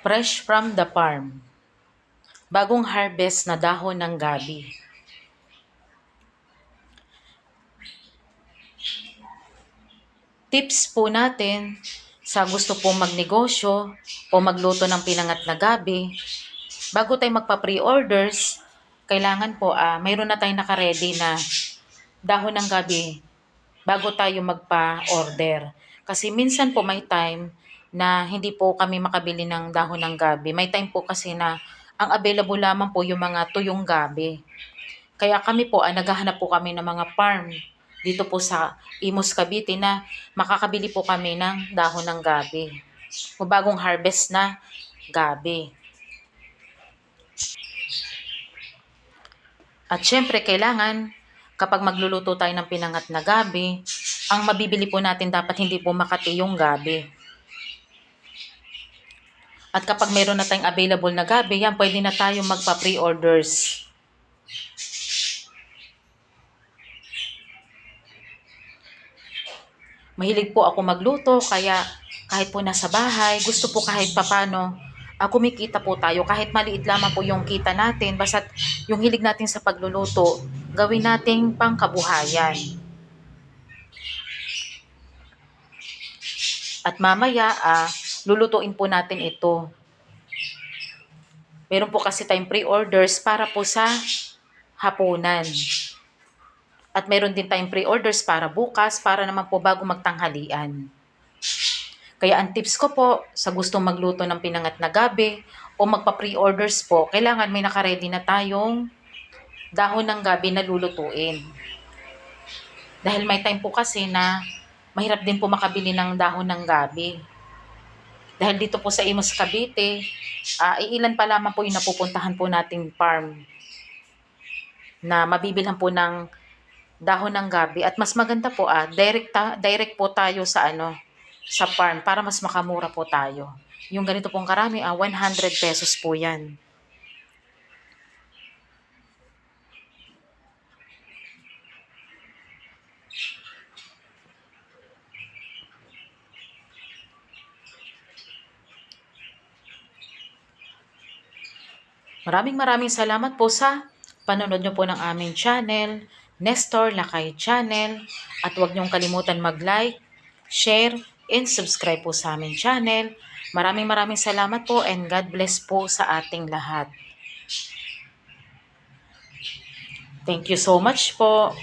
Fresh from the farm. Bagong harvest na dahon ng gabi. Tips po natin sa gusto pong magnegosyo o magluto ng pinangat na gabi. Bago tayo magpa-pre-orders, kailangan po ah mayroon na tayong naka-ready na dahon ng gabi bago tayo magpa-order. Kasi minsan po may time na hindi po kami makabili ng dahon ng gabi. May time po kasi na ang available lamang po yung mga tuyong gabi. Kaya kami po, ah, naghahanap po kami ng mga farm dito po sa Imus Cavite na makakabili po kami ng dahon ng gabi. O bagong harvest na gabi. At syempre, kailangan kapag magluluto tayo ng pinangat na gabi, ang mabibili po natin dapat hindi po makati yung gabi. At kapag mayroon na tayong available na gabi, yan, pwede na tayo magpa-pre-orders. Mahilig po ako magluto, kaya kahit po nasa bahay, gusto po kahit papano, ah, kumikita po tayo. Kahit maliit lamang po yung kita natin, basta yung hilig natin sa pagluluto, gawin nating pangkabuhayan. At mamaya, ah, lulutuin po natin ito. Meron po kasi tayong pre-orders para po sa hapunan. At meron din tayong pre-orders para bukas, para naman po bago magtanghalian. Kaya ang tips ko po, sa gustong magluto ng pinangat na gabi o magpa-pre-orders po, kailangan may nakaredy na tayong dahon ng gabi na lulutuin. Dahil may time po kasi na mahirap din po makabili ng dahon ng gabi. Dahil dito po sa Imus Cavite, ah, iilan pa lamang po yung napupuntahan po nating farm na mabibilhan po ng dahon ng gabi at mas maganda po ah direct ta- direct po tayo sa ano sa farm para mas makamura po tayo. Yung ganito pong karami ah 100 pesos po 'yan. Maraming maraming salamat po sa panonood nyo po ng aming channel, Nestor Lakay Channel. At huwag niyong kalimutan mag-like, share, and subscribe po sa aming channel. Maraming maraming salamat po and God bless po sa ating lahat. Thank you so much po.